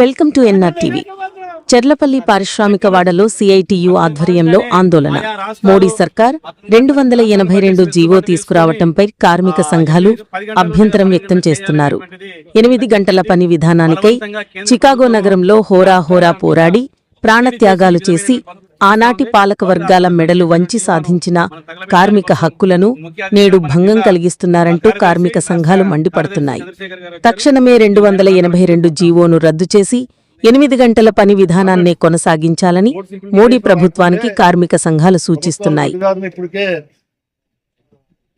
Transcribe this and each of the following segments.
Welcome to NR TV. Cherlapalli పారిశ్రామిక వాడలో CITU ఆధ్వర్యంలో ఆందోళన. మోడీ సర్కార్ రెండు వందల ఎనభై రెండు జీవో తీసుకురావటంపై కార్మిక సంఘాలు అభ్యంతరం వ్యక్తం చేస్తున్నారు. ఎనిమిది గంటల పని విధానానికై చికాగో నగరంలో హోరా హోరా పోరాడి ప్రాణత్యాగాలు చేసి ఆనాటి పాలక వర్గాల మెడలు వంచి సాధించిన కార్మిక హక్కులను నేడు భంగం కలిగిస్తున్నారంటూ కార్మిక సంఘాలు మండిపడుతున్నాయి. తక్షణమే రెండు వందల ఎనభై రెండు జీవోను రద్దు చేసి ఎనిమిది గంటల పని విధానాన్నే కొనసాగించాలని మోడీ ప్రభుత్వానికి కార్మిక సంఘాలు సూచిస్తున్నాయి.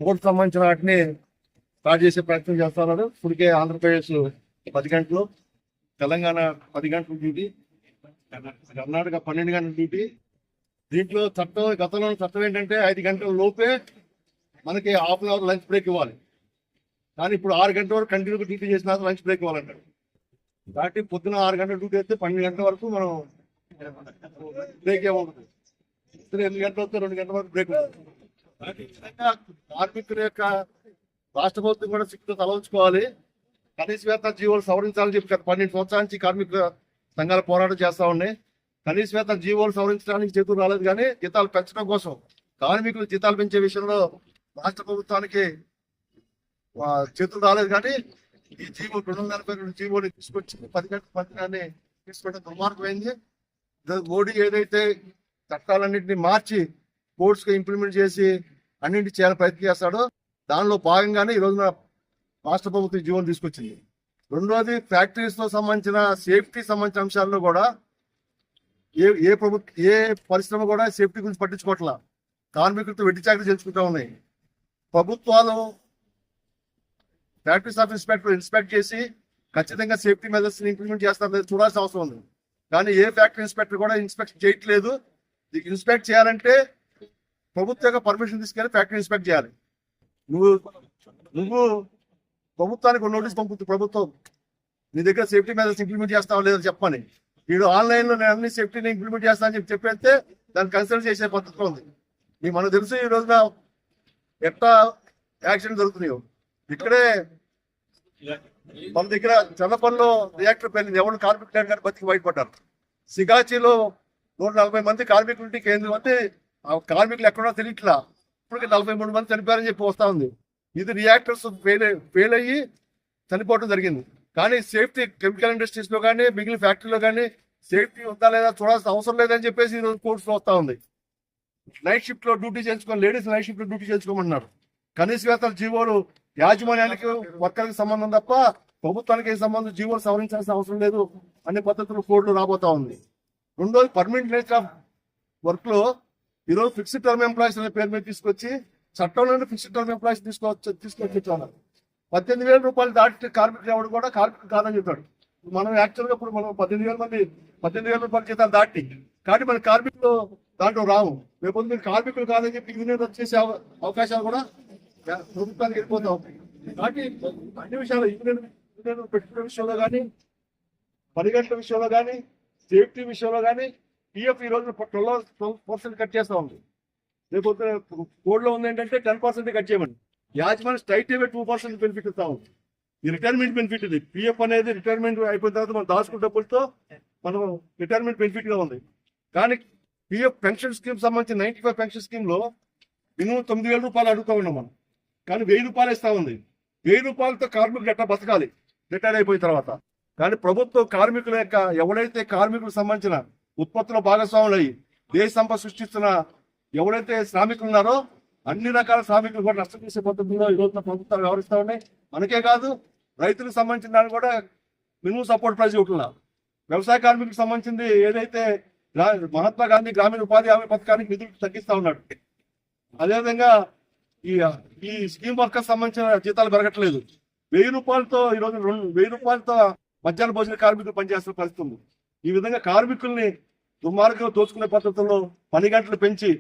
కోర్టు సంబంధించిన వాటిని స్టార్ట్ చేసే ప్రయత్నం చేస్తున్నారు. ఇప్పటికే ఆంధ్రప్రదేశ్ పది గంటలు తెలంగాణ పది గంటల డ్యూటీ కర్ణాటక పన్నెండు గంటల డ్యూటీ దీంట్లో చట్టం గతంలో చట్టం ఏంటంటే ఐదు గంటల లోపే మనకి half an hour lunch break ఇవ్వాలి. కానీ ఇప్పుడు ఆరు గంటల వరకు కంటిన్యూగా డ్యూటీ చేసిన లంచ్ బ్రేక్ ఇవ్వాలంటారు. కాబట్టి పొద్దున ఆరు గంటల డ్యూటీ అయితే పన్నెండు గంటల వరకు మనం బ్రేక్ ఏముంటుంది ఇద్దరు ఎనిమిది గంటల వస్తే రెండు గంటల వరకు బ్రేక్ కార్మికుల యొక్క రాష్ట్ర ప్రభుత్వం కూడా శిక్షణ తలవంచుకోవాలి కనీస వేతన జీవోలు సవరించాలని చెప్పి పన్నెండు సంవత్సరాల నుంచి కార్మిక సంఘాలు పోరాటం చేస్తా ఉన్నాయి. కనీస వేతన జీవోలు సవరించడానికి చేతులు రాలేదు కానీ జీతాలు పెంచడం కోసం కార్మికులు జీతాలు పెంచే విషయంలో రాష్ట్ర ప్రభుత్వానికి చేతులు రాలేదు కానీ ఈ జీవో రెండు వందల ఎనభై రెండు జీవోని తీసుకొచ్చి పది గంటల పథకాన్ని తీసుకోవడం దుర్మార్గమైంది. మోడీ ఏదైతే చట్టాలన్నింటినీ మార్చి కోర్ట్స్గా ఇంప్లిమెంట్ చేసి అన్నింటి చేయాలని ప్రయత్నం చేస్తాడో దానిలో భాగంగానే ఈ రోజున రాష్ట్ర ప్రభుత్వం జీవోని తీసుకొచ్చింది. రెండోది ఫ్యాక్టరీస్తో సంబంధించిన సేఫ్టీ సంబంధించిన అంశాల్లో కూడా ఏ ఏ ప్రభుత్వ ఏ పరిశ్రమ కూడా సేఫ్టీ గురించి పట్టించుకోవట్లా. కార్మికులతో వెట్టి చాకరీ చేసుకుంటా ఉన్నాయి. ప్రభుత్వాలు ఫ్యాక్టరీస్ ఆఫ్ ఇన్స్పెక్టర్ ఇన్స్పెక్ట్ చేసి ఖచ్చితంగా సేఫ్టీ మెజర్స్ ఇంప్లిమెంట్ చేస్తారు లేదు చూడాల్సిన అవసరం ఉంది. కానీ ఏ ఫ్యాక్టరీ ఇన్స్పెక్టర్ కూడా ఇన్స్పెక్ట్ చేయట్లేదు. ఇన్స్పెక్ట్ చేయాలంటే ప్రభుత్వ యొక్క పర్మిషన్ తీసుకెళ్ళి ఫ్యాక్టరీ ఇన్స్పెక్ట్ చేయాలి. నువ్వు నువ్వు ప్రభుత్వానికి నోటీస్ పంపుతుంది ప్రభుత్వం. నీ దగ్గర సేఫ్టీ మెజర్స్ ఇంప్లిమెంట్ చేస్తావా లేదో చెప్పని. వీడు ఆన్లైన్లో నేను అన్ని సేఫ్టీని ఇంప్లిమెంట్ చేస్తానని చెప్పి చెప్పేస్తే దాన్ని కన్సిడర్ చేసే పద్ధతిలో ఉంది. మీ మనకు తెలుసు ఈ రోజున ఎట్లా యాక్సిడెంట్ జరుగుతున్నాయో. ఇక్కడే మన దగ్గర చల్లపల్లిలో రియాక్టర్ పెళ్ళింది ఎవరు కార్మికులు లేరు కానీ బతికి బయటపడ్డారు. సిగాచిలో నూట నలభై మంది కార్మికులు ఉంటే కేంద్రం అంటే ఆ కార్మికులు ఎక్కడో తెలియట్లా. ఇప్పటికి నలభై మూడు మంది చనిపోయారని చెప్పి వస్తా ఉంది. ఇది రియాక్టర్స్ ఫెయిల్ ఫెయిల్ అయ్యి చనిపోవడం జరిగింది. కానీ సేఫ్టీ కెమికల్ ఇండస్ట్రీస్లో కానీ మిగిలిన ఫ్యాక్టరీలో కానీ సేఫ్టీ ఉందా లేదా చూడాల్సిన అవసరం లేదని చెప్పేసి ఈ రోజు కోర్ట్స్ వస్తా ఉంది. నైట్ షిఫ్ట్లో డ్యూటీ చేయించుకోవాలి లేడీస్ నైట్ షిఫ్ట్లో డ్యూటీ చేసుకోమన్నారు కనీస వేతన జీవోలు యాజమాన్యానికి వర్కర్కి సంబంధం తప్ప ప్రభుత్వానికి సంబంధం జీవోలు సవరించాల్సిన అవసరం లేదు అనే పద్ధతులు కోర్టులో రాబోతా ఉంది. రెండోది పర్మనెంట్ నేచర్ ఆఫ్ వర్క్లో ఈరోజు ఫిక్స్డ్ టర్మ్ ఎంప్లాయీస్ అనే పేరు మీద తీసుకొచ్చి చట్టంలోనే ఫిక్స్డ్ టర్మ్ ఎంప్లాయీస్ తీసుకోవచ్చు తీసుకొచ్చి ఉన్నారు పద్దెనిమిది వేల రూపాయలు దాటి కార్మికులు ఎవడు కూడా కార్మికులు కాదని చెప్తాడు. మనం యాక్చువల్గా ఇప్పుడు మనం పద్దెనిమిది వేల మంది పద్దెనిమిది వేల రూపాయల జీతాలు దాటి కానీ మన కార్మికులు దాంట్లో రావు. రేపు మీరు కార్మికులు కాదని చెప్పి యూనియన్ వచ్చేసే అవ- అవకాశాలు కూడా ప్రభుత్వానికి వెళ్ళిపోతా ఉంటాయి కాబట్టి అన్ని విషయాలు యూనియన్ యూనియన్ పెట్టుకునే విషయంలో కానీ పని గంటల విషయంలో కానీ సేఫ్టీ విషయంలో కానీ పిఎఫ్ ఈ రోజు ట్వెల్వ్ ట్వెల్వ్ పర్సెంట్ కట్ చేస్తా ఉంది. రేపు కోడ్లో ఉంది ఏంటంటే టెన్ పర్సెంట్ కట్ చేయమని. యాజమాన్యం straight away two percent benefit ఇస్తా ఉంది. ఈ రిటైర్మెంట్ బెనిఫిట్ ఇది. పిఎఫ్ అనేది రిటైర్మెంట్ అయిపోయిన తర్వాత మనం దాచుకున్న డబ్బులతో మనం రిటైర్మెంట్ బెనిఫిట్గా ఉంది. కానీ పిఎఫ్ పెన్షన్ స్కీమ్ సంబంధించి నైన్టీ ఫైవ్ పెన్షన్ స్కీమ్లో మినిమం తొమ్మిది వేల రూపాయలు అడుగుతా ఉన్నాం మనం. కానీ వెయ్యి రూపాయలు ఇస్తా ఉంది. వెయ్యి రూపాయలతో కార్మికులు ఎట్లా బతకాలి. రిటైర్ అయిపోయిన తర్వాత. కానీ ప్రభుత్వం కార్మికుల యొక్క ఎవడైతే కార్మికులకు సంబంధించిన ఉత్పత్తుల భాగస్వాములు అయ్యి దేశ సంపద సృష్టిస్తున్న ఎవరైతే శ్రామికులు ఉన్నారో అన్ని రకాల శ్రామికులు కూడా నష్టం చేసే పద్ధతిలో ఈ రోజున ప్రభుత్వాలు వ్యవహరిస్తూ ఉన్నాయి. మనకే కాదు రైతులకు సంబంధించిన దాన్ని కూడా మినిమం సపోర్ట్ ప్రైజ్ ఇవ్వట్లా వ్యవసాయ కార్మికులకు సంబంధించింది ఏదైతే మహాత్మా గాంధీ గ్రామీణ ఉపాధి హామీ పథకానికి నిధులు తగ్గిస్తూ ఉన్నాడు. అదేవిధంగా ఈ ఈ స్కీమ్ వర్కర్ సంబంధించిన జీతాలు పెరగట్లేదు. వెయ్యి రూపాయలతో ఈ రోజు రెండు వెయ్యి రూపాయలతో మధ్యాహ్న భోజన కార్మికులు పనిచేస్తున్న పరిస్థితి ఉంది. ఈ విధంగా కార్మికుల్ని దుర్మార్గంగా దోచుకునే పద్ధతుల్లో పని గంటలు పెంచి